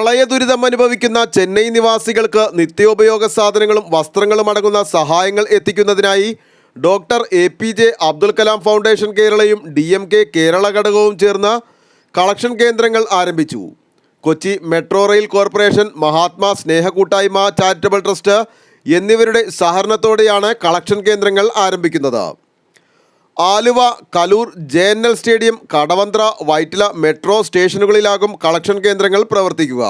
പ്രളയ ദുരിതം അനുഭവിക്കുന്ന ചെന്നൈ നിവാസികൾക്ക് നിത്യോപയോഗ സാധനങ്ങളും വസ്ത്രങ്ങളും അടങ്ങുന്ന സഹായങ്ങൾ എത്തിക്കുന്നതിനായി doctor A P J Abdul Kalam foundation കേരളയും D M K Kerala ഘടകവും ചേർന്ന് കളക്ഷൻ കേന്ദ്രങ്ങൾ ആരംഭിച്ചു. Kochi metro rail corporation Mahatma Sneha Koottayma charitable trust എന്നിവരുടെ സഹകരണത്തോടെയാണ് കളക്ഷൻ കേന്ദ്രങ്ങൾ ആരംഭിക്കുന്നത്. Aluva Kaloor J N L stadium Kadavanthra Vyttila metro സ്റ്റേഷനുകളിലാകും collection കേന്ദ്രങ്ങൾ പ്രവർത്തിക്കുക.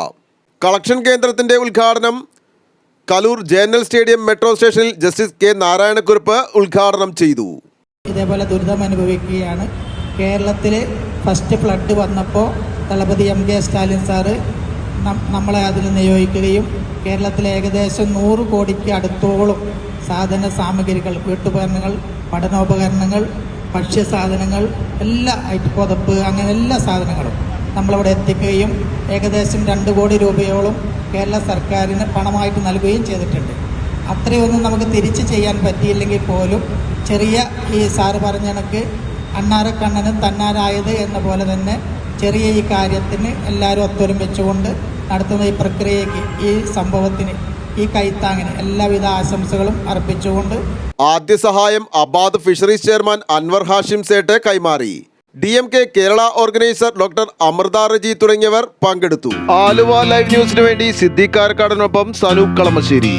കളക്ഷൻ കേന്ദ്രത്തിന്റെ ഉദ്ഘാടനം Kaloor J N L stadium metro സ്റ്റേഷനിൽ ജസ്റ്റിസ് കെ നാരായണക്കുറുപ്പ് ഉദ്ഘാടനം ചെയ്തു. ഇതേപോലെ ദുരിതം അനുഭവിക്കുകയാണ്. കേരളത്തിൽ ഫസ്റ്റ് ഫ്ലഡ് വന്നപ്പോൾ Thalapathi M K Stalin sir നമ്മളെ അതിൽ നിയോഗിക്കുകയും കേരളത്തിൽ ഏകദേശം നൂറ് കോടിക്ക് അടുത്തോളം സാധന സാമഗ്രികൾ വീട്ടുപകരണങ്ങൾ പഠനോപകരണങ്ങൾ ഭക്ഷ്യസാധനങ്ങൾ എല്ലാ പുതപ്പ് അങ്ങനെ എല്ലാ സാധനങ്ങളും നമ്മളവിടെ എത്തിക്കുകയും ഏകദേശം രണ്ട് കോടി രൂപയോളം കേരള സർക്കാരിന് പണമായിട്ട് നൽകുകയും ചെയ്തിട്ടുണ്ട്. അത്രയൊന്നും നമുക്ക് തിരിച്ച് ചെയ്യാൻ പറ്റിയില്ലെങ്കിൽ പോലും ചെറിയ ഈ സാറ് പറഞ്ഞ കണക്ക് അണ്ണാരക്കണ്ണനും തന്നാരായത് എന്ന പോലെ തന്നെ ചെറിയ ഈ കാര്യത്തിന് എല്ലാവരും ഒത്തൊരുമിച്ചുകൊണ്ട് നടത്തുന്ന ഈ പ്രക്രിയയ്ക്ക് ഈ സംഭവത്തിന് ഈ കൈത്താങ്ങിന് എല്ലാവിധ ആശംസകളും അർപ്പിച്ചുകൊണ്ട് ആദ്യ സഹായം അബാദ് ഫിഷറീസ് ചെയർമാൻ അൻവർ ഹാഷിം സേട്ട് കൈമാറി. D M K Kerala organiser doctor Amrutha Reji തുടങ്ങിയവർ പങ്കെടുത്തു. ആലുവ ലൈവ് ന്യൂസിനു വേണ്ടി സിദ്ദീഖ് കാരക്കാടനൊപ്പം സനൂപ് കളമശ്ശേരി.